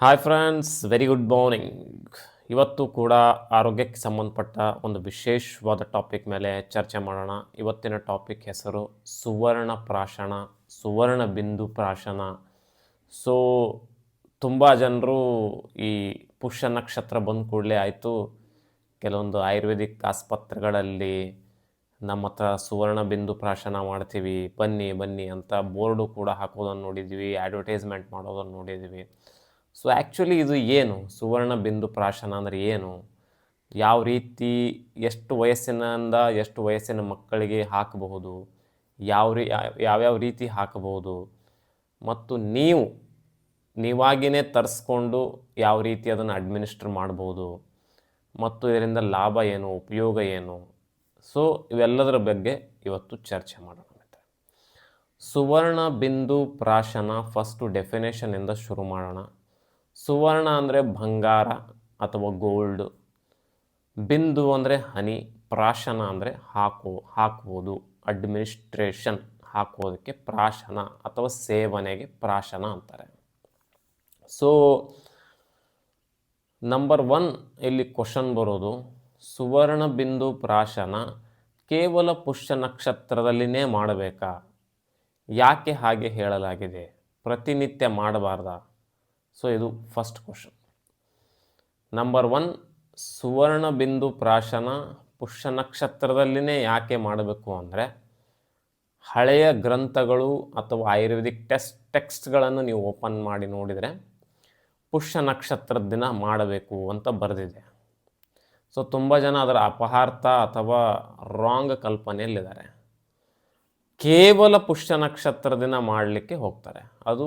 Hi friends very good morning ಇವತ್ತು ಕೂಡ ಆರೋಗ್ಯಕ್ಕೆ ಸಂಬಂಧಪಟ್ಟ ಒಂದು ವಿಶೇಷವಾದ ಟಾಪಿಕ್ ಮೇಲೆ ಚರ್ಚೆ ಮಾಡೋಣ. ಇವತ್ತಿನ ಟಾಪಿಕ್ ಹೆಸರು ಸುವರ್ಣ ಪ್ರಾಶನ, ಸುವರ್ಣ ಬಿಂದು ಪ್ರಾಶನ. ಸೊ ತುಂಬ ಜನರು ಈ ಪುಷ್ಯ ನಕ್ಷತ್ರ ಬಂದ ಕೂಡಲೇ ಆಯಿತು. ಕೆಲವೊಂದು ಆಯುರ್ವೇದಿಕ್ ಆಸ್ಪತ್ರೆಗಳಲ್ಲಿ ನಮ್ಮ ಹತ್ರ ಸುವರ್ಣ ಬಿಂದು ಪ್ರಾಶನ ಮಾಡ್ತೀವಿ. ಬನ್ನಿ ಬನ್ನಿ ಅಂತ ಬೋರ್ಡು ಕೂಡ ಹಾಕೋದನ್ನು ನೋಡಿದ್ವಿ ಅಡ್ವರ್ಟೈಸ್ಮೆಂಟ್ ಮಾಡೋದನ್ನು ನೋಡಿದ್ವಿ. ಸೊ ಆ್ಯಕ್ಚುಲಿ ಇದು ಏನು? ಸುವರ್ಣ ಬಿಂದು ಪ್ರಾಶನ ಅಂದರೆ ಏನು? ಯಾವ ರೀತಿ ಎಷ್ಟು ವಯಸ್ಸಿನಿಂದ ಎಷ್ಟು ವಯಸ್ಸಿನ ಮಕ್ಕಳಿಗೆ ಹಾಕಬಹುದು? ಯಾವ ರೀ, ಯಾವ್ಯಾವ ರೀತಿ ಹಾಕಬಹುದು? ಮತ್ತು ನೀವು ನೀವಾಗಿಯೇ ತರಿಸ್ಕೊಂಡು ಯಾವ ರೀತಿ ಅದನ್ನು ಅಡ್ಮಿನಿಸ್ಟ್ರ್ ಮಾಡ್ಬೋದು? ಮತ್ತು ಇದರಿಂದ ಲಾಭ ಏನು? ಉಪಯೋಗ ಏನು? ಸೊ ಇವೆಲ್ಲದರ ಬಗ್ಗೆ ಇವತ್ತು ಚರ್ಚೆ ಮಾಡೋಣ ಸುವರ್ಣ ಬಿಂದು ಪ್ರಾಶನ ಫಸ್ಟು ಡೆಫಿನೇಷನಿಂದ ಶುರು ಮಾಡೋಣ. ಸುವರ್ಣ ಅಂದರೆ ಬಂಗಾರ ಅಥವಾ ಗೋಲ್ಡ್ ಬಿಂದು ಅಂದರೆ ಹನಿ, ಪ್ರಾಶನ ಅಂದರೆ ಹಾಕು, ಹಾಕುವುದು. ಅಡ್ಮಿನಿಸ್ಟ್ರೇಷನ್ ಹಾಕೋದಕ್ಕೆ ಪ್ರಾಶನ ಅಥವಾ ಸೇವನೆಗೆ ಪ್ರಾಶನ ಅಂತಾರೆ. ಸೊ ನಂಬರ್ ಒನ್ ಇಲ್ಲಿ ಕ್ವಶನ್ ಬರೋದು, ಸುವರ್ಣ, ಬಿಂದು, ಪ್ರಾಶನ ಕೇವಲ ಪುಷ್ಯ ನಕ್ಷತ್ರದಲ್ಲಿನೇ ಮಾಡಬೇಕಾ? ಯಾಕೆ ಹಾಗೆ ಹೇಳಲಾಗಿದೆ? ಪ್ರತಿನಿತ್ಯ ಮಾಡಬಾರ್ದಾ? ಸೊ ಇದು ಫಸ್ಟ್ ಕ್ವಶನ್ ನಂಬರ್ ಒನ್ ಸುವರ್ಣ ಬಿಂದು ಪ್ರಾಶನ ಪುಷ್ಯ ನಕ್ಷತ್ರದಲ್ಲಿನೇ ಯಾಕೆ ಮಾಡಬೇಕು ಅಂದರೆ ಹಳೆಯ ಗ್ರಂಥಗಳು ಅಥವಾ ಆಯುರ್ವೇದಿಕ್ ಟೆಸ್ಟ್, ಟೆಕ್ಸ್ಟ್ಗಳನ್ನು ನೀವು ಓಪನ್ ಮಾಡಿ ನೋಡಿದರೆ ಪುಷ್ಯ ನಕ್ಷತ್ರದ ದಿನ ಮಾಡಬೇಕು ಅಂತ ಬರೆದಿದೆ. ಸೊ ತುಂಬ ಜನ ಅದರ ಅಪಹಾರ್ಥ ಅಥವಾ ರಾಂಗ್ ಕಲ್ಪನೆಯಲ್ಲಿದ್ದಾರೆ. ಕೇವಲ ಪುಷ್ಯ ನಕ್ಷತ್ರ ದಿನ ಮಾಡಲಿಕ್ಕೆ ಹೋಗ್ತಾರೆ. ಅದು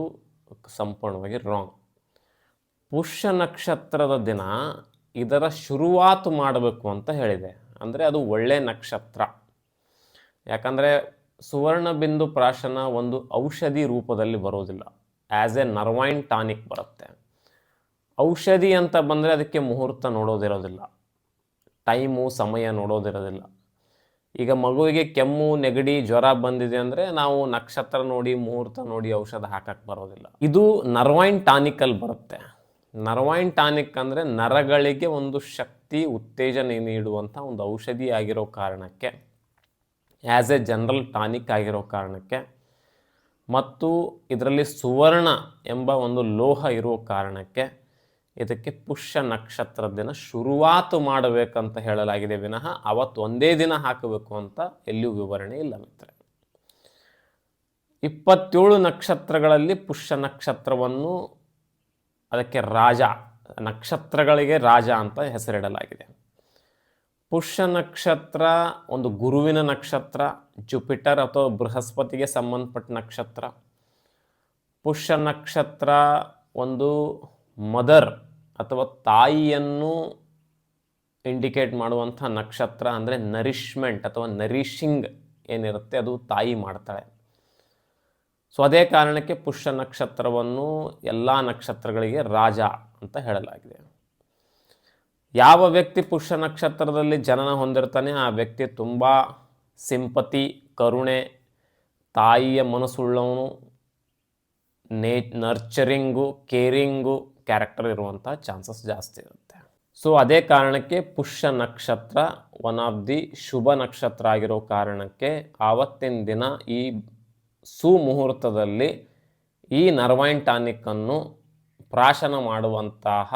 ಸಂಪೂರ್ಣವಾಗಿ ರಾಂಗ್ ಪುಷ್ಯ ನಕ್ಷತ್ರದ ದಿನ ಇದರ ಶುರುವಾತು ಮಾಡಬೇಕು ಅಂತ ಹೇಳಿದೆ. ಅಂದರೆ ಅದು ಒಳ್ಳೆಯ ನಕ್ಷತ್ರ. ಯಾಕಂದರೆ ಸುವರ್ಣ ಬಿಂದು ಪ್ರಾಶನ ಒಂದು ಔಷಧಿ ರೂಪದಲ್ಲಿ ಬರೋದಿಲ್ಲ. ಆ್ಯಸ್ ಎ ನರ್ವೈನ್ ಟಾನಿಕ್ ಬರುತ್ತೆ. ಔಷಧಿ ಅಂತ ಬಂದರೆ ಅದಕ್ಕೆ ಮುಹೂರ್ತ ನೋಡೋದಿರೋದಿಲ್ಲ. ಟೈಮು ಸಮಯ ನೋಡೋದಿರೋದಿಲ್ಲ. ಈಗ ಮಗುವಿಗೆ ಕೆಮ್ಮು, ನೆಗಡಿ, ಜ್ವರ ಬಂದಿದೆ ಅಂದರೆ ನಾವು ನಕ್ಷತ್ರ ನೋಡಿ, ಮುಹೂರ್ತ ನೋಡಿ ಔಷಧ ಹಾಕಕ್ಕೆ ಬರೋದಿಲ್ಲ. ಇದು ನರ್ವೈನ್ ಟಾನಿಕಲ್ಲಿ ಬರುತ್ತೆ. ನರ್ವೈನ್ ಟಾನಿಕ್ ಅಂದರೆ ನರಗಳಿಗೆ ಒಂದು ಶಕ್ತಿ, ಉತ್ತೇಜನ ನೀಡುವಂಥ ಒಂದು ಔಷಧಿ ಆಗಿರೋ ಕಾರಣಕ್ಕೆ ಆ್ಯಸ್ ಎ ಜನರಲ್ ಟಾನಿಕ್ ಆಗಿರೋ ಕಾರಣಕ್ಕೆ ಮತ್ತು ಇದರಲ್ಲಿ ಸುವರ್ಣ ಎಂಬ ಒಂದು ಲೋಹ ಇರುವ ಕಾರಣಕ್ಕೆ ಇದಕ್ಕೆ ಪುಷ್ಯ ನಕ್ಷತ್ರ ದಿನ ಶುರುವಾತು ಮಾಡಬೇಕಂತ ಹೇಳಲಾಗಿದೆ. ವಿನಃ ಅವತ್ತು ಒಂದೇ ದಿನ ಹಾಕಬೇಕು ಅಂತ ಎಲ್ಲಿಯೂ ವಿವರಣೆ ಇಲ್ಲ ಮಿತ್ರ ಇಪ್ಪತ್ತೇಳು ನಕ್ಷತ್ರಗಳಲ್ಲಿ ಪುಷ್ಯ ನಕ್ಷತ್ರವನ್ನು ಅದಕ್ಕೆ ರಾಜ, ನಕ್ಷತ್ರಗಳಿಗೆ ರಾಜ ಅಂತ ಹೆಸರಿಡಲಾಗಿದೆ. ಪುಷ್ಯ ನಕ್ಷತ್ರ, ಒಂದು ಗುರುವಿನ ನಕ್ಷತ್ರ, ಜುಪಿಟರ್ ಅಥವಾ ಬೃಹಸ್ಪತಿಗೆ ಸಂಬಂಧಪಟ್ಟ ನಕ್ಷತ್ರ. ಪುಷ್ಯ ನಕ್ಷತ್ರ, ಒಂದು ಮದರ್ ಅಥವಾ ತಾಯಿಯನ್ನು ಇಂಡಿಕೇಟ್ ಮಾಡುವಂಥ ನಕ್ಷತ್ರ ಅಂದರೆ ನರಿಷ್ಮೆಂಟ್ ಅಥವಾ ನರಿಶಿಂಗ್ ಏನಿರುತ್ತೆ ಅದು ತಾಯಿ ಮಾಡ್ತಾಳೆ. ಸೊ ಅದೇ ಕಾರಣಕ್ಕೆ ಪುಷ್ಯ ನಕ್ಷತ್ರವನ್ನು ಎಲ್ಲ ನಕ್ಷತ್ರಗಳಿಗೆ ರಾಜ ಅಂತ ಹೇಳಲಾಗಿದೆ. ಯಾವ ವ್ಯಕ್ತಿ ಪುಷ್ಯ ನಕ್ಷತ್ರದಲ್ಲಿ ಜನನ ಹೊಂದಿರ್ತಾನೆ, ಆ ವ್ಯಕ್ತಿ ತುಂಬ ಸಿಂಪತಿ, ಕರುಣೆ, ತಾಯಿಯ ಮನಸ್ಸುಳ್ಳವನು ನೇ ನರ್ಚರಿಂಗು, ಕೇರಿಂಗು, ಕ್ಯಾರೆಕ್ಟರ್ ಇರುವಂಥ ಚಾನ್ಸಸ್ ಜಾಸ್ತಿ ಇರುತ್ತೆ. ಸೊ ಅದೇ ಕಾರಣಕ್ಕೆ ಪುಷ್ಯ ನಕ್ಷತ್ರ ಒನ್ ಆಫ್ ದಿ ಶುಭ ನಕ್ಷತ್ರ ಆಗಿರೋ ಕಾರಣಕ್ಕೆ ಆವತ್ತಿನ ದಿನ ಈ ಸುಮುಹೂರ್ತದಲ್ಲಿ ಈ ನರ್ವೈನ್ ಟಾನಿಕ್ಕನ್ನು ಪ್ರಾಶನ ಮಾಡುವಂತಹ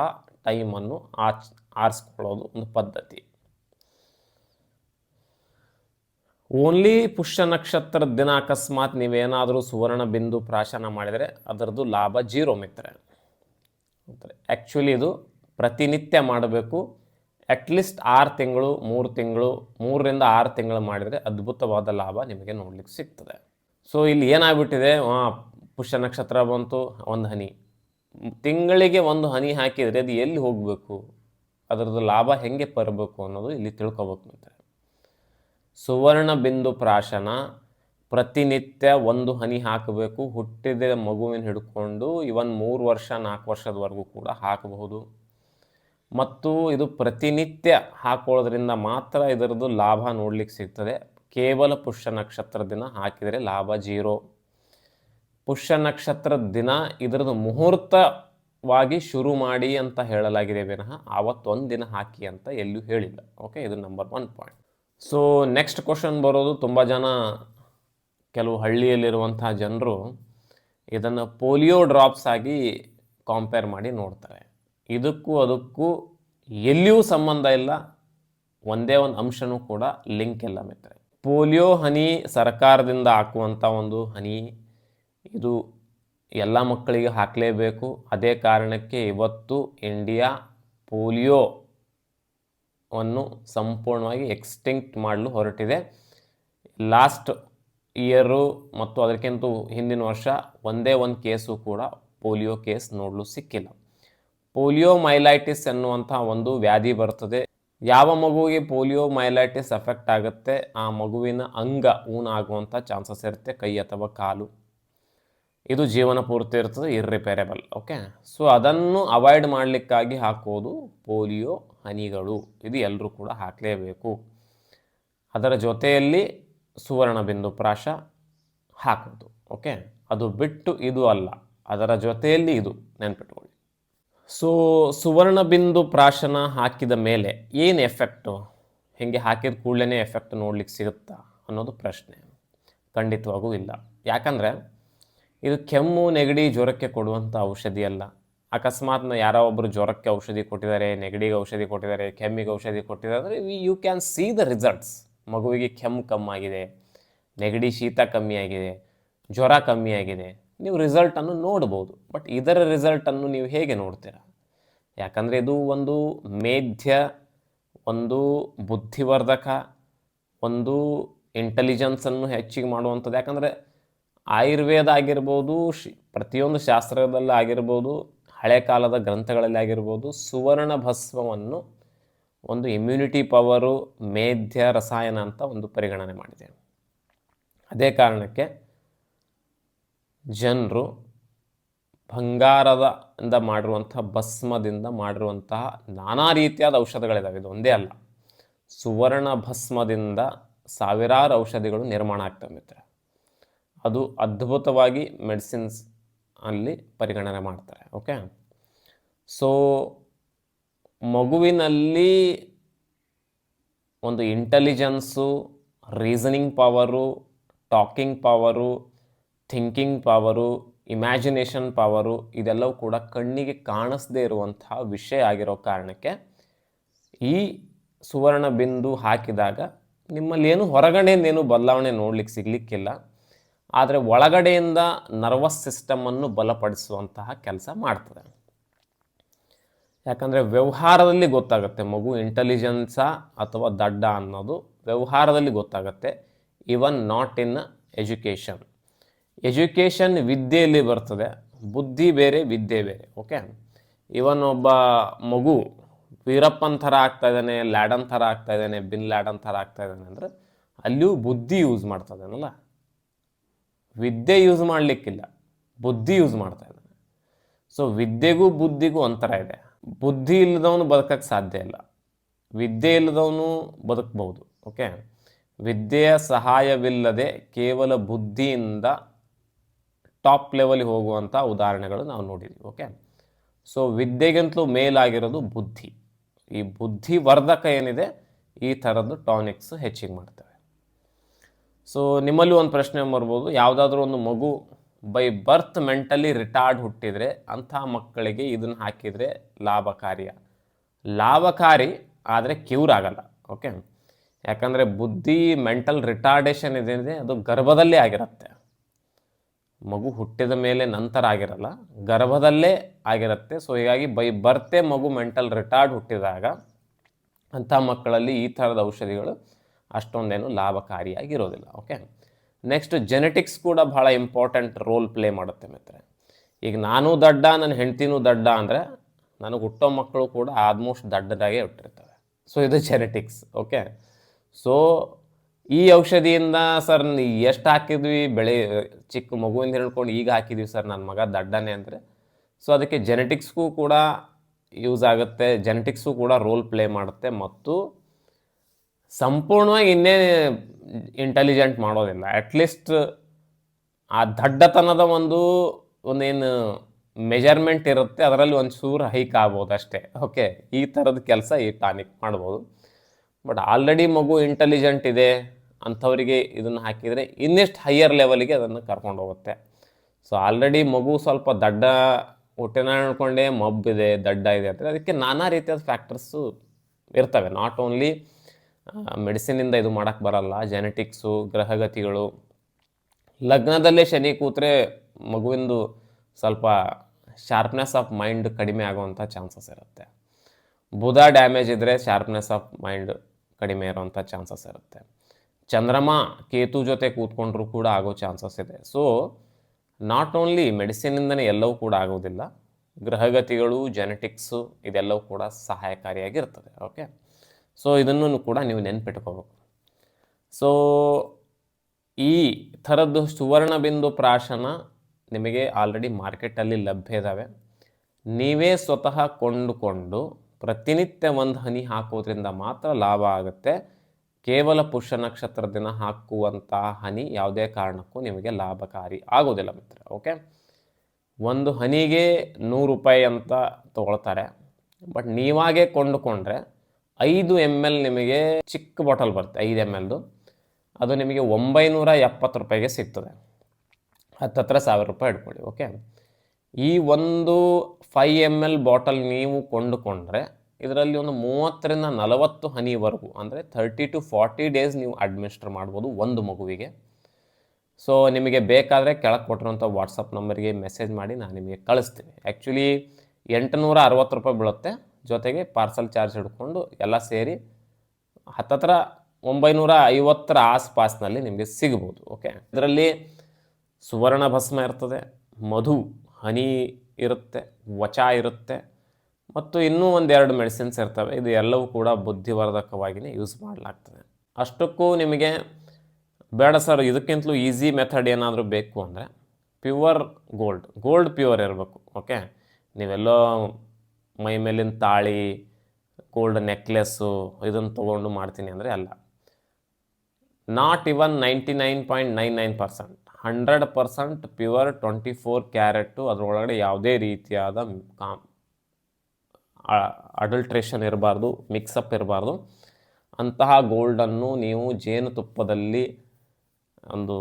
ಟೈಮನ್ನು ಆಚ್, ಆರಿಸ್ಕೊಳ್ಳೋದು ಒಂದು ಪದ್ಧತಿ. ಓನ್ಲಿ ಪುಷ್ಯ ನಕ್ಷತ್ರದ ದಿನ ಅಕಸ್ಮಾತ್ ನೀವೇನಾದರೂ ಸುವರ್ಣ ಬಿಂದು ಪ್ರಾಶನ ಮಾಡಿದರೆ ಅದರದ್ದು ಲಾಭ ಜೀರೋ ಮಿತ್ರ ಆ್ಯಕ್ಚುಲಿ ಇದು ಪ್ರತಿನಿತ್ಯ ಮಾಡಬೇಕು. ಅಟ್ಲೀಸ್ಟ್ ಆರು ತಿಂಗಳು, ಮೂರು ತಿಂಗಳು, ಮೂರರಿಂದ ಆರು ತಿಂಗಳು ಮಾಡಿದರೆ ಅದ್ಭುತವಾದ ಲಾಭ ನಿಮಗೆ ನೋಡಲಿಕ್ಕೆ ಸಿಗ್ತದೆ. ಸೊ ಇಲ್ಲಿ ಏನಾಗ್ಬಿಟ್ಟಿದೆ? ಪುಷ್ಯ ನಕ್ಷತ್ರ ಬಂತು, ಒಂದು ಹನಿ. ತಿಂಗಳಿಗೆ ಒಂದು ಹನಿ ಹಾಕಿದರೆ ಅದು ಎಲ್ಲಿ ಹೋಗಬೇಕು? ಅದರದ್ದು ಲಾಭ ಹೆಂಗೆ ಬರಬೇಕು ಅನ್ನೋದು ಇಲ್ಲಿ ತಿಳ್ಕೊಬೇಕು ಅಂತ ಸುವರ್ಣ ಬಿಂದು ಪ್ರಾಶನ, ಪ್ರತಿನಿತ್ಯ ಒಂದು ಹನಿ ಹಾಕಬೇಕು, ಹುಟ್ಟಿದ ಮಗುವಿನ ಹಿಡ್ಕೊಂಡು ಇವನ್ ಮೂರು ವರ್ಷ, ನಾಲ್ಕು ವರ್ಷದವರೆಗೂ ಕೂಡ ಹಾಕಬಹುದು. ಮತ್ತು ಇದು ಪ್ರತಿನಿತ್ಯ ಹಾಕೋಳೋದ್ರಿಂದ ಮಾತ್ರ ಇದರದ್ದು ಲಾಭ ನೋಡ್ಲಿಕ್ಕೆ ಸಿಗ್ತದೆ. ಕೇವಲ ಪುಷ್ಯ ನಕ್ಷತ್ರ ದಿನ ಹಾಕಿದರೆ ಲಾಭ ಜೀರೋ. ಪುಷ್ಯ ನಕ್ಷತ್ರ ದಿನ ಇದರದ್ದು ಮುಹೂರ್ತವಾಗಿ ಶುರು ಮಾಡಿ ಅಂತ ಹೇಳಲಾಗಿದೆ ವಿನಃ, ಆವತ್ತೊಂದು ದಿನ ಹಾಕಿ ಅಂತ ಎಲ್ಲೂ ಹೇಳಿಲ್ಲ. ಓಕೆ ಇದು number one point so next question ಬರೋದು ತುಂಬ ಜನ ಕೆಲವು ಹಳ್ಳಿಯಲ್ಲಿರುವಂಥ ಜನರು ಇದನ್ನು ಪೋಲಿಯೋ ಡ್ರಾಪ್ಸ್ ಆಗಿ ಕಾಂಪೇರ್ ಮಾಡಿ ನೋಡ್ತಾರೆ. ಇದಕ್ಕೂ ಅದಕ್ಕೂ ಎಲ್ಲಿಯೂ ಸಂಬಂಧ ಇಲ್ಲ, ಒಂದೇ ಒಂದು ಅಂಶನೂ ಕೂಡ ಲಿಂಕ್ ಇಲ್ಲ ಮಿತ್ರೆ ಪೋಲಿಯೋ ಹನಿ ಸರ್ಕಾರದಿಂದ ಹಾಕುವಂಥ ಒಂದು ಹನಿ ಇದು ಎಲ್ಲ ಮಕ್ಕಳಿಗೆ ಹಾಕಲೇಬೇಕು. ಅದೇ ಕಾರಣಕ್ಕೆ ಇವತ್ತು ಇಂಡಿಯಾ ಪೋಲಿಯೋ ವನ್ನು ಸಂಪೂರ್ಣವಾಗಿ ಎಕ್ಸ್ಟಿಂಕ್ಟ್ ಮಾಡಲು ಹೊರಟಿದೆ. ಲಾಸ್ಟ್ ಇಯರು ಮತ್ತು ಅದಕ್ಕಿಂತ ಹಿಂದಿನ ವರ್ಷ ಒಂದೇ ಒಂದು ಕೇಸು ಕೂಡ ಪೋಲಿಯೋ ಕೇಸ್ ನೋಡಲು ಸಿಕ್ಕಿಲ್ಲ. ಪೋಲಿಯೋ ಮೈಲೈಟಿಸ್ ಎನ್ನುವಂಥ ಒಂದು ವ್ಯಾಧಿ ಬರ್ತದೆ. ಯಾವ ಮಗುವಿಗೆ ಪೋಲಿಯೋ ಮೈಲೈಟಿಸ್ ಎಫೆಕ್ಟ್ ಆಗುತ್ತೆ? ಆ ಮಗುವಿನ ಅಂಗ ಊನ ಆಗುವಂಥ ಚಾನ್ಸಸ್ ಇರುತ್ತೆ, ಕೈ ಅಥವಾ ಕಾಲು. ಇದು ಜೀವನ ಪೂರ್ತಿ ಇರ್ತದೆ ಇರ್ರಿಪೇರೆಬಲ್ ಓಕೆ ಸೊ ಅದನ್ನು ಅವಾಯ್ಡ್ ಮಾಡಲಿಕ್ಕಾಗಿ ಹಾಕೋದು ಪೋಲಿಯೋ ಹನಿಗಳು. ಇದು ಎಲ್ಲರೂ ಕೂಡ ಹಾಕಲೇಬೇಕು. ಅದರ ಜೊತೆಯಲ್ಲಿ ಸುವರ್ಣ ಬಿಂದು ಪ್ರಾಶ ಹಾಕೋದು ಓಕೆ ಅದು ಬಿಟ್ಟು ಇದು ಅಲ್ಲ, ಅದರ ಜೊತೆಯಲ್ಲಿ ಇದು ನೆನ್ಪಿಟ್ಕೊಳ್ಳಿ. ಸೊ, ಸುವರ್ಣ ಬಿಂದು ಪ್ರಾಶನ ಹಾಕಿದ ಮೇಲೆ ಏನು ಎಫೆಕ್ಟು? ಹೀಗೆ ಹಾಕಿದ ಕೂಡಲೇ ಎಫೆಕ್ಟ್ ನೋಡ್ಲಿಕ್ಕೆ ಸಿಗುತ್ತಾ ಅನ್ನೋದು ಪ್ರಶ್ನೆ. ಖಂಡಿತವಾಗೂ ಇಲ್ಲ. ಯಾಕಂದರೆ ಇದು ಕೆಮ್ಮು, ನೆಗಡಿ, ಜ್ವರಕ್ಕೆ ಕೊಡುವಂಥ ಔಷಧಿ ಅಲ್ಲ. ಅಕಸ್ಮಾತ್ ಯಾರೋ ಒಬ್ಬರು ಜ್ವರಕ್ಕೆ ಔಷಧಿ ಕೊಟ್ಟಿದ್ದಾರೆ, ನೆಗಡಿಗೆ ಔಷಧಿ ಕೊಟ್ಟಿದ್ದಾರೆ, ಕೆಮ್ಮಿಗೆ ಔಷಧಿ ಕೊಟ್ಟಿದ್ದಾರೆ ಅಂದರೆ you can see the results ಮಗುವಿಗೆ ಕೆಮ್ಮು ಕಮ್ಮಾಗಿದೆ, ನೆಗಡಿ ಶೀತ ಕಮ್ಮಿಯಾಗಿದೆ, ಜ್ವರ ಕಮ್ಮಿಯಾಗಿದೆ. ನೀವು ರಿಸಲ್ಟನ್ನು ನೋಡ್ಬೋದು. ಬಟ್ ಇದರ ರಿಸಲ್ಟನ್ನು ನೀವು ಹೇಗೆ ನೋಡ್ತೀರಾ? ಯಾಕಂದರೆ ಇದು ಒಂದು ಮೇಧ್ಯ, ಒಂದು ಬುದ್ಧಿವರ್ಧಕ, ಒಂದು ಇಂಟೆಲಿಜೆನ್ಸನ್ನು ಹೆಚ್ಚಿಗೆ ಮಾಡುವಂಥದ್ದು. ಯಾಕಂದರೆ ಆಯುರ್ವೇದ ಆಗಿರ್ಬೋದು, ಶಿ, ಪ್ರತಿಯೊಂದು ಶಾಸ್ತ್ರದಲ್ಲಿ ಆಗಿರ್ಬೋದು, ಹಳೆ ಕಾಲದ ಗ್ರಂಥಗಳಲ್ಲಿ ಆಗಿರ್ಬೋದು ಸುವರ್ಣ ಭಸ್ಮವನ್ನು ಒಂದು ಇಮ್ಯುನಿಟಿ ಪವರು ಮೇಧ್ಯ, ರಸಾಯನ ಅಂತ ಒಂದು ಪರಿಗಣನೆ ಮಾಡಿದೆ ಅದೇ ಕಾರಣಕ್ಕೆ ಜನರು ಬಂಗಾರದ ಇಂದ ಮಾಡಿರುವಂತಹ, ಭಸ್ಮದಿಂದ ಮಾಡಿರುವಂತಹ ನಾನಾ ರೀತಿಯಾದ ಔಷಧಗಳಿದ್ದಾವೆ ಇದು ಒಂದೇ ಅಲ್ಲ. ಸುವರ್ಣ ಭಸ್ಮದಿಂದ ಸಾವಿರಾರು ಔಷಧಿಗಳು ನಿರ್ಮಾಣ ಆಗ್ತವೆ ಮಿತ್ರ ಅದು ಅದ್ಭುತವಾಗಿ ಮೆಡಿಸಿನ್ಸ್ ಅಲ್ಲಿ ಪರಿಗಣನೆ ಮಾಡ್ತಾರೆ. ಓಕೆ? ಸೊ, ಮಗುವಿನಲ್ಲಿ ಒಂದು intelligence, reasoning power, talking power thinking power imagination power ಇದೆಲ್ಲವೂ ಕೂಡ ಕಣ್ಣಿಗೆ ಕಾಣಿಸದೇ ಇರುವಂತಹ ವಿಷಯ ಆಗಿರೋ ಕಾರಣಕ್ಕೆ ಈ ಸುವರ್ಣ ಬಿಂದು ಹಾಕಿದಾಗ ನಿಮ್ಮಲ್ಲಿ ಏನು ಹೊರಗಡೆಯಿಂದೇನು ಬದಲಾವಣೆ ನೋಡ್ಲಿಕ್ಕೆ ಸಿಗಲಿಕ್ಕಿಲ್ಲ. ಆದರೆ ಒಳಗಡೆಯಿಂದ ನರ್ವಸ್ ಸಿಸ್ಟಮನ್ನು ಬಲಪಡಿಸುವಂತಹ ಕೆಲಸ ಮಾಡ್ತದೆ. ಯಾಕಂದರೆ ವ್ಯವಹಾರದಲ್ಲಿ ಗೊತ್ತಾಗುತ್ತೆ ಮಗು ಇಂಟೆಲಿಜೆನ್ಸಾ ಅಥವಾ ದಡ್ಡ ಅನ್ನೋದು ವ್ಯವಹಾರದಲ್ಲಿ ಗೊತ್ತಾಗುತ್ತೆ. Even not in education education ವಿದ್ಯೆಯಲ್ಲಿ ಬರ್ತದೆ. ಬುದ್ಧಿ ಬೇರೆ, ವಿದ್ಯೆ ಬೇರೆ ಓಕೆ ಇವನ್ ಒಬ್ಬ ಮಗು ವೀರಪ್ಪನ್ ಥರ ಆಗ್ತಾ ಇದ್ದಾನೆ, ಲ್ಯಾಡನ್ ಥರ ಆಗ್ತಾ ಇದ್ದಾನೆ, ಬಿನ್ ಲ್ಯಾಡನ್ ಥರ ಆಗ್ತಾ ಇದ್ದಾನೆ ಅಂದರೆ ಅಲ್ಲಿಯೂ ಬುದ್ಧಿ ಯೂಸ್ ಮಾಡ್ತಾ ವಿದ್ಯೆ ಯೂಸ್ ಮಾಡಲಿಕ್ಕಿಲ್ಲ. ಬುದ್ಧಿ ಯೂಸ್ ಮಾಡ್ತಾ ಇದ್ದಾನೆ. ಸೊ ವಿದ್ಯೆಗೂ ಬುದ್ಧಿಗೂ ಒಂಥರ ಇದೆ. ಬುದ್ಧಿ ಇಲ್ಲದವನು ಬದುಕಕ್ಕೆ ಸಾಧ್ಯ ಇಲ್ಲ. ವಿದ್ಯೆ ಇಲ್ಲದವನು ಬದುಕಬಹುದು ಓಕೆ ವಿದ್ಯೆಯ ಸಹಾಯವಿಲ್ಲದೆ ಕೇವಲ ಬುದ್ಧಿಯಿಂದ ಟಾಪ್ ಲೆವೆಲ್ಗೆ ಹೋಗುವಂಥ ಉದಾಹರಣೆಗಳು ನಾವು ನೋಡಿದ್ವಿ ಓಕೆ ಸೊ ವಿದ್ಯೆಗಿಂತಲೂ ಮೇಲಾಗಿರೋದು ಬುದ್ಧಿ. ಈ ಬುದ್ಧಿವರ್ಧಕ ಏನಿದೆ? ಈ ಥರದ್ದು ಟಾನಿಕ್ಸ್ ಹೆಚ್ಚಿಗೆ ಮಾಡ್ತವೆ. ಸೊ ನಿಮ್ಮಲ್ಲೂ ಒಂದು ಪ್ರಶ್ನೆ ಬರ್ಬೋದು, ಯಾವುದಾದ್ರೂ ಒಂದು ಮಗು ಬೈ ಬರ್ತ್ ಮೆಂಟಲಿ ರಿಟಾರ್ಡ್ ಹುಟ್ಟಿದರೆ ಅಂಥ ಮಕ್ಕಳಿಗೆ ಇದನ್ನು ಹಾಕಿದರೆ ಲಾಭಕಾರಿಯ? ಲಾಭಕಾರಿ ಆದರೆ ಕ್ಯೂರ್ ಆಗಲ್ಲ ಓಕೆ ಯಾಕಂದರೆ ಬುದ್ಧಿ ಮೆಂಟಲ್ ರಿಟಾರ್ಡೇಷನ್ ಏನಿದೆ ಅದು ಗರ್ಭದಲ್ಲೇ ಆಗಿರುತ್ತೆ. ಮಗು ಹುಟ್ಟಿದ ಮೇಲೆ ನಂತರ ಆಗಿರಲ್ಲ, ಗರ್ಭದಲ್ಲೇ ಆಗಿರುತ್ತೆ. ಸೊ ಹೀಗಾಗಿ ಬೈ ಬರ್ತೆ ಮಗು ಮೆಂಟಲ್ ರಿಟಾರ್ಡ್ ಹುಟ್ಟಿದಾಗ ಅಂಥ ಮಕ್ಕಳಲ್ಲಿ ಈ ಥರದ ಔಷಧಿಗಳು ಅಷ್ಟೊಂದೇನು ಲಾಭಕಾರಿಯಾಗಿರೋದಿಲ್ಲ. ಓಕೆ ನೆಕ್ಸ್ಟ್ ಜೆನೆಟಿಕ್ಸ್ ಕೂಡ ಭಾಳ ಇಂಪಾರ್ಟೆಂಟ್ ರೋಲ್ ಪ್ಲೇ ಮಾಡುತ್ತೆ ಮಿತ್ರೆ ಈಗ ನಾನು ದಡ್ಡ, ನನ್ನ ಹೆಂಡ್ತಿನೂ ದಡ್ಡ ಅಂದರೆ ನನಗೆ ಹುಟ್ಟೋ ಮಕ್ಕಳು ಕೂಡ ಆಲ್ಮೋಸ್ಟ್ ದಡ್ಡದಾಗೆ ಹುಟ್ಟಿರ್ತವೆ ಸೊ ಇದು ಜೆನೆಟಿಕ್ಸ್ ಓಕೆ ಸೊ ಈ ಔಷಧಿಯಿಂದ ಸರ್ ಎಷ್ಟು ಹಾಕಿದ್ವಿ? ಬೆಳೆ, ಚಿಕ್ಕ ಮಗುವಿಂದ ಹೇಳ್ಕೊಂಡು ಈಗ ಹಾಕಿದ್ವಿ ಸರ್ ನನ್ನ ಮಗ ದಡ್ಡನೆ ಅಂದರೆ. ಸೊ ಅದಕ್ಕೆ ಜೆನೆಟಿಕ್ಸ್ಗೂ ಕೂಡ ಯೂಸ್ ಆಗುತ್ತೆ ಜೆನೆಟಿಕ್ಸು ಕೂಡ ರೋಲ್ ಪ್ಲೇ ಮಾಡುತ್ತೆ ಮತ್ತು ಸಂಪೂರ್ಣವಾಗಿ ಇನ್ನೇ ಇಂಟೆಲಿಜೆಂಟ್ ಮಾಡೋದಿಲ್ಲ. ಅಟ್ಲೀಸ್ಟ್ ಆ ದಡ್ಡತನದ ಒಂದು, ಒಂದೇನು ಮೆಜರ್ಮೆಂಟ್ ಇರುತ್ತೆ, ಅದರಲ್ಲಿ ಒಂದು ಚೂರು ಹೈಕ್ ಆಗ್ಬೋದು ಅಷ್ಟೇ. ಓಕೆ ಈ ಥರದ ಕೆಲಸ ಈ ಟಾನಿಕ್ ಮಾಡ್ಬೋದು. ಬಟ್ ಆಲ್ರೆಡಿ ಮಗು ಇಂಟೆಲಿಜೆಂಟ್ ಇದೆ ಅಂಥವರಿಗೆ ಇದನ್ನು ಹಾಕಿದರೆ ಇನ್ನಿಷ್ಟು ಹೈಯರ್ ಲೆವೆಲಿಗೆ ಅದನ್ನು ಕರ್ಕೊಂಡು ಹೋಗುತ್ತೆ. ಸೊ ಆಲ್ರೆಡಿ ಮಗು ಸ್ವಲ್ಪ ದಡ್ಡ ಹೊಟ್ಟೆನ ಮಬ್ ಮಬ್ಬಿದೆ ದಡ್ಡ ಇದೆ ಅಂದರೆ ಅದಕ್ಕೆ ನಾನಾ ರೀತಿಯಾದ ಫ್ಯಾಕ್ಟರ್ಸು ಇರ್ತವೆ. ನಾಟ್ ಓನ್ಲಿ ಮೆಡಿಸಿನಿಂದ ಇದು ಮಾಡೋಕ್ಕೆ ಬರಲ್ಲ ಜೆನೆಟಿಕ್ಸು ಗ್ರಹಗತಿಗಳು. ಲಗ್ನದಲ್ಲೇ ಶನಿ ಕೂತ್ರೆ ಮಗುವಿಂದು ಸ್ವಲ್ಪ ಶಾರ್ಪ್ನೆಸ್ ಆಫ್ ಮೈಂಡ್ ಕಡಿಮೆ ಆಗುವಂಥ ಚಾನ್ಸಸ್ ಇರುತ್ತೆ. ಬುಧ ಡ್ಯಾಮೇಜ್ ಇದ್ದರೆ ಶಾರ್ಪ್ನೆಸ್ ಆಫ್ ಮೈಂಡ್ ಕಡಿಮೆ ಇರೋವಂಥ ಚಾನ್ಸಸ್ ಇರುತ್ತೆ. ಚಂದ್ರಮ, ಕೇತು ಜೊತೆ ಕೂತ್ಕೊಂಡ್ರೂ ಕೂಡ ಆಗೋ ಚಾನ್ಸಸ್ ಇದೆ. ಸೊ ನಾಟ್ ಓನ್ಲಿ ಮೆಡಿಸಿನಿಂದನೇ ಎಲ್ಲವೂ ಕೂಡ ಆಗೋದಿಲ್ಲ ಗ್ರಹಗತಿಗಳು ಜೆನೆಟಿಕ್ಸು ಇದೆಲ್ಲವೂ ಕೂಡ ಸಹಾಯಕಾರಿಯಾಗಿರ್ತದೆ. ಓಕೆ ಸೊ ಇದನ್ನು ಕೂಡ ನೀವು ನೆನ್ಪಿಟ್ಕೋಬೇಕು. ಸೊ ಈ ಥರದ್ದು ಸುವರ್ಣ ಬಿಂದು ಪ್ರಾಶನ ನಿಮಗೆ ಆಲ್ರೆಡಿ ಮಾರ್ಕೆಟಲ್ಲಿ ಲಭ್ಯ ಇದ್ದಾವೆ ನೀವೇ ಸ್ವತಃ ಕೊಂಡುಕೊಂಡು ಪ್ರತಿನಿತ್ಯ ಒಂದು ಹನಿ ಹಾಕೋದ್ರಿಂದ ಮಾತ್ರ ಲಾಭ ಆಗುತ್ತೆ. ಕೇವಲ ಪುಷ್ಯ ನಕ್ಷತ್ರ ದಿನ ಹಾಕುವಂತಹ ಹನಿ ಯಾವುದೇ ಕಾರಣಕ್ಕೂ ನಿಮಗೆ ಲಾಭಕಾರಿ ಆಗೋದಿಲ್ಲ ಮಿತ್ರ, ಓಕೆ? ಒಂದು ಹನಿಗೆ ನೂರು ರೂಪಾಯಿ ಅಂತ ತಗೊಳ್ತಾರೆ. ಬಟ್ ನೀವಾಗೆ ಕೊಂಡುಕೊಂಡ್ರೆ ಐದು ಎಂ ಎಲ್ ನಿಮಗೆ ಚಿಕ್ಕ ಬಾಟಲ್ ಬರುತ್ತೆ, ಐದು ಎಂ ಎಲ್ದು ಅದು ನಿಮಗೆ ಒಂಬೈನೂರ ಎಪ್ಪತ್ತು ರೂಪಾಯಿಗೆ ಸಿಗ್ತದೆ. ಹತ್ತತ್ರ ಸಾವಿರ ರೂಪಾಯಿ ಇಟ್ಕೊಳ್ಳಿ ಓಕೆ? ಈ ಒಂದು ಫೈ ಎಂ ಎಲ್ ಬಾಟಲ್ ನೀವು ಕೊಂಡುಕೊಂಡ್ರೆ ಇದರಲ್ಲಿ ಒಂದು ಮೂವತ್ತರಿಂದ ನಲವತ್ತು ಹನಿವರೆಗೂ, ಅಂದರೆ ಥರ್ಟಿ ಟು ಫಾರ್ಟಿ ಡೇಸ್ ನೀವು ಅಡ್ಮಿನಿಸ್ಟರ್ ಮಾಡ್ಬೋದು ಒಂದು ಮಗುವಿಗೆ. ಸೊ ನಿಮಗೆ ಬೇಕಾದರೆ ಕೆಳಗೆ ಕೊಟ್ಟಿರುವಂಥ ವಾಟ್ಸಪ್ ನಂಬರ್ಗೆ ಮೆಸೇಜ್ ಮಾಡಿ ನಾನು ನಿಮಗೆ ಕಳಿಸ್ತೀನಿ. ಆ್ಯಕ್ಚುಲಿ ಎಂಟುನೂರ ಅರವತ್ತು ರೂಪಾಯಿ ಬೀಳುತ್ತೆ. ಜೊತೆಗೆ ಪಾರ್ಸಲ್ ಚಾರ್ಜ್ ಹಿಡ್ಕೊಂಡು ಎಲ್ಲ ಸೇರಿ ಹತ್ತತ್ರ ಒಂಬೈನೂರ ಐವತ್ತರ ಆಸ್ಪಾಸ್ನಲ್ಲಿ ನಿಮಗೆ ಸಿಗ್ಬೋದು ಓಕೆ ಇದರಲ್ಲಿ ಸುವರ್ಣ ಭಸ್ಮ ಇರ್ತದೆ, ಮಧು ಹನಿ ಇರುತ್ತೆ, ವಚ ಇರುತ್ತೆ, ಮತ್ತು ಇನ್ನೂ ಒಂದೆರಡು ಮೆಡಿಸಿನ್ಸ್ ಇರ್ತವೆ. ಇದು ಎಲ್ಲವೂ ಕೂಡ ಬುದ್ಧಿವರ್ಧಕವಾಗಿಯೇ ಯೂಸ್ ಮಾಡಲಾಗ್ತದೆ. ಅಷ್ಟಕ್ಕೂ ನಿಮಗೆ ಬೇಡ ಸರ್, ಇದಕ್ಕಿಂತಲೂ ಈಸಿ ಮೆಥಡ್ ಏನಾದರೂ ಬೇಕು ಅಂದರೆ ಪ್ಯೂವರ್ ಗೋಲ್ಡ್ ಗೋಲ್ಡ್ ಪ್ಯೂವರ್ ಇರಬೇಕು ಓಕೆ ನೀವೆಲ್ಲೋ ಮೈ ಮೇಲಿನ ತಾಳಿ ಗೋಲ್ಡ್ ನೆಕ್ಲೆಸ್ಸು ಇದನ್ನು ತೊಗೊಂಡು ಮಾಡ್ತೀನಿ ಅಂದರೆ ಅಲ್ಲ. Not even ninety nine point nine nine percent hundred percent pure twenty four carat ಅದರೊಳಗಡೆ ಯಾವುದೇ ರೀತಿಯಾದ ಕಾಮ್ ಅಡಲ್ಟ್ರೇಷನ್ ಇರಬಾರ್ದು ಮಿಕ್ಸಪ್ ಇರಬಾರ್ದು. ಅಂತಹ ಗೋಲ್ಡನ್ನು ನೀವು ಜೇನುತುಪ್ಪದಲ್ಲಿ ಒಂದು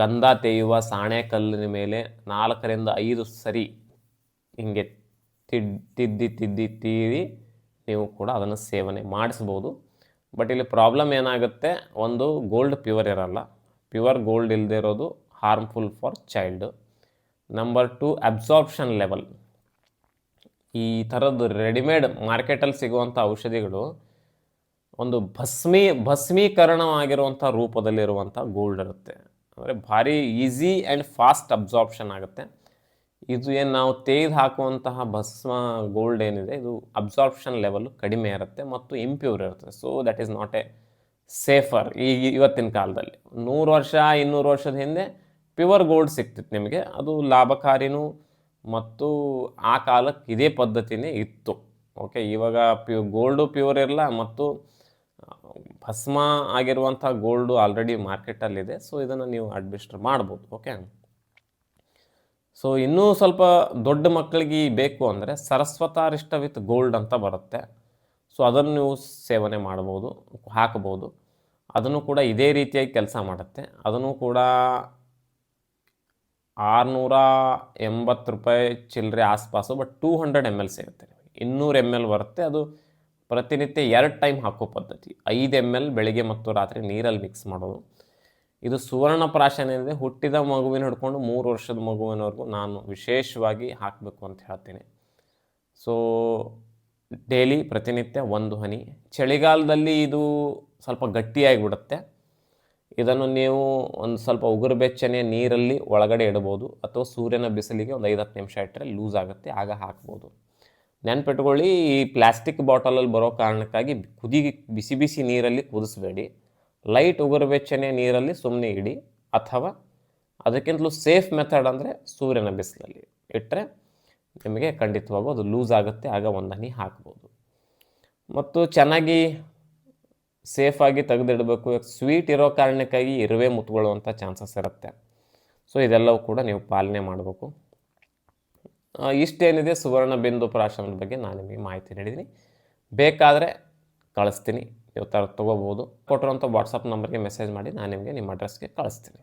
ಗಂಧ ತೇಯುವ ಸಾಣೆಕಲ್ಲಿನ ಮೇಲೆ ನಾಲ್ಕರಿಂದ ಐದು ಸರಿ ಹಿಂಗೆ ತಿಡ್ ತಿದ್ದಿ ತಿದ್ದಿ ತೀರಿ ನೀವು ಕೂಡ ಅದನ್ನು ಸೇವನೆ ಮಾಡಿಸ್ಬೋದು. ಬಟ್ ಇಲ್ಲಿ ಪ್ರಾಬ್ಲಮ್ ಏನಾಗುತ್ತೆ, ಒಂದು ಗೋಲ್ಡ್ ಪ್ಯೂರ್ ಇರಲ್ಲ. ಪ್ಯೂರ್ ಗೋಲ್ಡ್ ಇಲ್ಲದೇ ಇರೋದು harmful for child number two absorption level ಈ ಥರದ್ದು ರೆಡಿಮೇಡ್ ಮಾರ್ಕೆಟಲ್ಲಿ ಸಿಗುವಂಥ ಔಷಧಿಗಳು ಒಂದು ಭಸ್ಮೀ ಭಸ್ಮೀಕರಣವಾಗಿರುವಂಥ ರೂಪದಲ್ಲಿರುವಂಥ ಗೋಲ್ಡ್ ಇರುತ್ತೆ. ಅಂದರೆ ಭಾರಿ ಈಸಿ ಆ್ಯಂಡ್ ಫಾಸ್ಟ್ ಅಬ್ಸಾರ್ಪ್ಷನ್ ಆಗುತ್ತೆ. ಇದು ಏನು ನಾವು ತೆಗೆದು ಹಾಕುವಂತಹ ಭಸ್ಮ ಗೋಲ್ಡ್ ಏನಿದೆ, ಇದು ಅಬ್ಸಾರ್ಪ್ಷನ್ ಲೆವೆಲ್ ಕಡಿಮೆ ಇರುತ್ತೆ ಮತ್ತು ಇಂಪ್ಯೂರ್ ಇರುತ್ತೆ. So that is not a safer ಈಗ ಇವತ್ತಿನ ಕಾಲದಲ್ಲಿ. ನೂರು ವರ್ಷ, ಇನ್ನೂರು ವರ್ಷದ ಹಿಂದೆ ಪ್ಯೂರ್ ಗೋಲ್ಡ್ ಸಿಕ್ತಿತ್ತು ನಿಮಗೆ. ಅದು ಲಾಭಕಾರಿನೂ ಮತ್ತು ಆ ಕಾಲಕ್ಕೆ ಇದೇ ಪದ್ಧತಿನೇ ಇತ್ತು. ಓಕೆ ಇವಾಗ ಪ್ಯೂ ಗೋಲ್ಡು ಪ್ಯೂರ್ ಇರಲ್ಲ ಮತ್ತು ಭಸ್ಮ ಆಗಿರುವಂಥ ಗೋಲ್ಡು ಆಲ್ರೆಡಿ ಮಾರ್ಕೆಟಲ್ಲಿದೆ ಸೊ ಇದನ್ನು ನೀವು ಅಡ್ಮಿಸ್ಟರ್ ಮಾಡ್ಬೋದು. ಓಕೆ ಸೊ ಇನ್ನೂ ಸ್ವಲ್ಪ ದೊಡ್ಡ ಮಕ್ಕಳಿಗೆ ಬೇಕು ಅಂದರೆ ಸರಸ್ವತಾರಿಷ್ಟ ವಿತ್ ಗೋಲ್ಡ್ ಅಂತ ಬರುತ್ತೆ. ಸೊ ಅದನ್ನು ನೀವು ಸೇವನೆ ಮಾಡ್ಬೋದು, ಹಾಕ್ಬೋದು. ಅದನ್ನು ಕೂಡ ಇದೇ ರೀತಿಯಾಗಿ ಕೆಲಸ ಮಾಡುತ್ತೆ. ಅದನ್ನು ಕೂಡ ಆರುನೂರ ಎಂಬತ್ತು ರೂಪಾಯಿ ಚಿಲ್ಲರೆ ಆಸ್ಪಾಸು but two hundred M L ಸಿಗುತ್ತೆ ಇನ್ನೂರು ಎಂ ಎಲ್ ಬರುತ್ತೆ. ಅದು ಪ್ರತಿನಿತ್ಯ ಎರಡು ಟೈಮ್ ಹಾಕೋ ಪದ್ಧತಿ. ಐದು ಎಂ ಎಲ್ ಬೆಳಿಗ್ಗೆ ಮತ್ತು ರಾತ್ರಿ ನೀರಲ್ಲಿ ಮಿಕ್ಸ್ ಮಾಡೋದು. ಇದು ಸುವರ್ಣ ಪ್ರಾಶನ ಏನಿದೆ ಹುಟ್ಟಿದ ಮಗುವಿನ ಹಿಡ್ಕೊಂಡು ಮೂರು ವರ್ಷದ ಮಗುವಿನವರೆಗೂ ನಾನು ವಿಶೇಷವಾಗಿ ಹಾಕಬೇಕು ಅಂತ ಹೇಳ್ತೀನಿ. ಸೊ ಡೈಲಿ ಪ್ರತಿನಿತ್ಯ ಒಂದು ಹನಿ. ಚಳಿಗಾಲದಲ್ಲಿ ಇದು ಸ್ವಲ್ಪ ಗಟ್ಟಿಯಾಗಿ ಬಿಡುತ್ತೆ. ಇದನ್ನು ನೀವು ಒಂದು ಸ್ವಲ್ಪ ಉಗುರು ಬೆಚ್ಚನೆಯ ನೀರಲ್ಲಿ ಒಳಗಡೆ ಇಡ್ಬೋದು ಅಥವಾ ಸೂರ್ಯನ ಬಿಸಿಲಿಗೆ ಒಂದು ಐದು ಹತ್ತು ನಿಮಿಷ ಇಟ್ಟರೆ ಲೂಸ್ ಆಗುತ್ತೆ, ಆಗ ಹಾಕ್ಬೋದು. ನೆನ್ಪಿಟ್ಕೊಳ್ಳಿ, ಈ ಪ್ಲಾಸ್ಟಿಕ್ ಬಾಟಲಲ್ಲಿ ಬರೋ ಕಾರಣಕ್ಕಾಗಿ ಕುದಿ, ಬಿಸಿ ಬಿಸಿ ನೀರಲ್ಲಿ ಕುದಿಸ್ಬೇಡಿ. ಲೈಟ್ ಉಗುರು ಬೆಚ್ಚನೆಯ ನೀರಲ್ಲಿ ಸುಮ್ಮನೆ ಇಡಿ, ಅಥವಾ ಅದಕ್ಕಿಂತಲೂ ಸೇಫ್ ಮೆಥಡ್ ಅಂದರೆ ಸೂರ್ಯನ ಬಿಸಿಲಲ್ಲಿ ಇಟ್ಟರೆ ನಿಮಗೆ ಖಂಡಿತವಾಗೂ ಅದು ಲೂಸ್ ಆಗುತ್ತೆ, ಆಗ ಒಂದನಿ ಹಾಕ್ಬೋದು. ಮತ್ತು ಚೆನ್ನಾಗಿ ಸೇಫಾಗಿ ತೆಗೆದಿಡಬೇಕು. ಸ್ವೀಟ್ ಇರೋ ಕಾರಣಕ್ಕಾಗಿ ಇರುವೆ ಮುತ್ಕೊಳ್ಳುವಂಥ ಚಾನ್ಸಸ್ ಇರುತ್ತೆ. ಸೊ ಇದೆಲ್ಲವೂ ಕೂಡ ನೀವು ಪಾಲನೆ ಮಾಡಬೇಕು. ಇಷ್ಟೇನಿದೆ ಸುವರ್ಣ ಬಿಂದು ಪ್ರಾಶನದ ಬಗ್ಗೆ ನಾನು ನಿಮಗೆ ಮಾಹಿತಿ ನೀಡಿದ್ದೀನಿ ಬೇಕಾದರೆ ಕಳಿಸ್ತೀನಿ. ನೀವು ಥರ ತೊಗೋಬೋದು. ಕೊಟ್ಟಿರೋಂಥ ವಾಟ್ಸಪ್ ನಂಬರ್ಗೆ ಮೆಸೇಜ್ ಮಾಡಿ ನಾನು ನಿಮಗೆ ನಿಮ್ಮ ಅಡ್ರೆಸ್ಗೆ ಕಳಿಸ್ತೀನಿ.